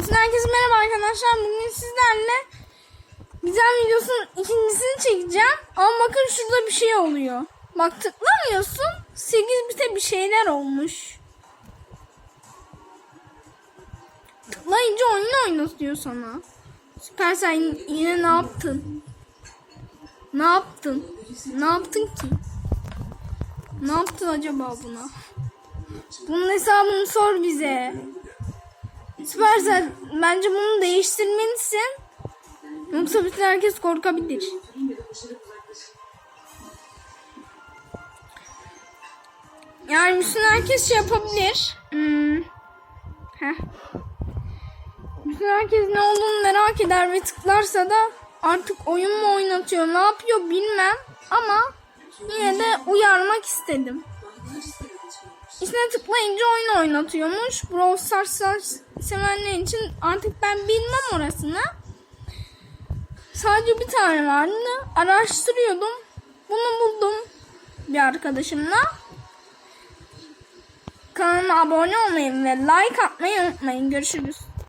Bütün herkese merhaba arkadaşlar. Bugün sizlerle güzel videosunun ikincisini çekeceğim. Ama bakın şurada bir şey oluyor. Bak tıklamıyorsun. 8 bite bir şeyler olmuş. Tıklayınca oyunu oynatıyor sana. Süpersel yine ne yaptın? Ne yaptın? Ne yaptın ki? Ne yaptın acaba buna? Bunun hesabını sor bize. Süpersel bence bunu değiştirmelisin. Yoksa bütün herkes korkabilir. Yani bütün herkes şey yapabilir. Hmm. Bütün herkes ne olduğunu merak eder ve tıklarsa da artık oyun mu oynatıyor ne yapıyor bilmem ama yine de uyarmak istedim. İçine tıklayınca oyun oynatıyormuş. Brawl Stars sevenler için artık ben bilmem orasını. Sadece bir tane vardı. Araştırıyordum. Bunu buldum bir arkadaşımla. Kanalıma abone olmayı ve like atmayı unutmayın. Görüşürüz.